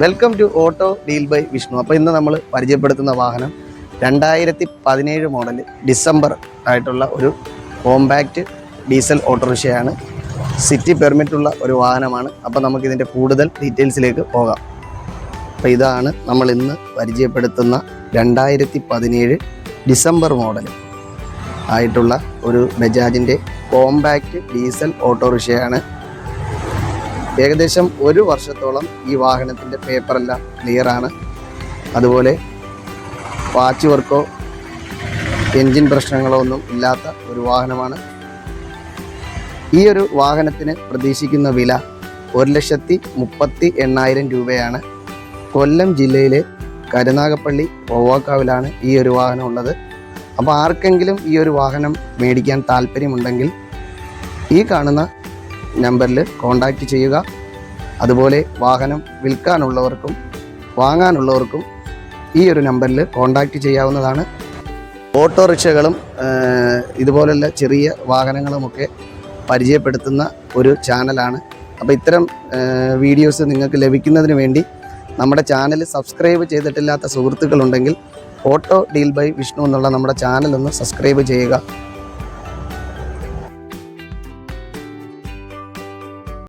Welcome to auto deal by Vishnu അപ്പോൾ ഇന്ന് നമ്മൾ പരിചയപ്പെടുത്തുന്ന വാഹനം രണ്ടായിരത്തി പതിനേഴ് മോഡൽ ഡിസംബർ ആയിട്ടുള്ള ഒരു കോമ്പാക്റ്റ് ഡീസൽ ഓട്ടോറിക്ഷയാണ് സിറ്റി പെർമിറ്റുള്ള ഒരു വാഹനമാണ്. അപ്പോൾ നമുക്കിതിന്റെ കൂടുതൽ ഡീറ്റെയിൽസിലേക്ക് പോകാം. അപ്പോൾ ഇതാണ് നമ്മൾ ഇന്ന് പരിചയപ്പെടുത്തുന്ന രണ്ടായിരത്തി പതിനേഴ് ഡിസംബർ മോഡൽ ആയിട്ടുള്ള ഒരു ബജാജിന്റെ കോമ്പാക്റ്റ് ഡീസൽ ഓട്ടോറിക്ഷയാണ് ഏകദേശം ഒരു വർഷത്തോളം ഈ വാഹനത്തിന്റെ പേപ്പറെല്ലാം ക്ലിയർ ആണ് അതുപോലെ വാച്ച് വർക്കോ എൻജിൻ പ്രശ്നങ്ങളോ ഒന്നും ഇല്ലാത്ത ഒരു വാഹനമാണ്. ഈ ഒരു വാഹനത്തിന് പ്രതീക്ഷിക്കുന്ന വില ഒരു ലക്ഷത്തി മുപ്പത്തി എണ്ണായിരം രൂപയാണ്. കൊല്ലം ജില്ലയിലെ കരുനാഗപ്പള്ളി ഒവ്വാക്കാവിലാണ് ഈ ഒരു വാഹനം ഉള്ളത്. അപ്പോൾ ആർക്കെങ്കിലും ഈ ഒരു വാഹനം മേടിക്കാൻ താല്പര്യമുണ്ടെങ്കിൽ ഈ കാണുന്ന നമ്പറിൽ കോൺടാക്റ്റ് ചെയ്യുക. അതുപോലെ വാഹനം വിൽക്കാനുള്ളവർക്കും വാങ്ങാനുള്ളവർക്കും ഈ ഒരു നമ്പറിൽ കോൺടാക്റ്റ് ചെയ്യാവുന്നതാണ്. ഓട്ടോറിക്ഷകളും ഇതുപോലുള്ള ചെറിയ വാഹനങ്ങളുമൊക്കെ പരിചയപ്പെടുത്തുന്ന ഒരു ചാനലാണ്. അപ്പോൾ ഇത്തരം വീഡിയോസ് നിങ്ങൾക്ക് ലഭിക്കുന്നതിന് വേണ്ടി നമ്മുടെ ചാനൽ സബ്സ്ക്രൈബ് ചെയ്തിട്ടില്ലാത്ത സുഹൃത്തുക്കളുണ്ടെങ്കിൽ ഓട്ടോ ഡീൽ ബൈ വിഷ്ണു എന്നുള്ള നമ്മുടെ ചാനലൊന്ന് സബ്സ്ക്രൈബ് ചെയ്യുക.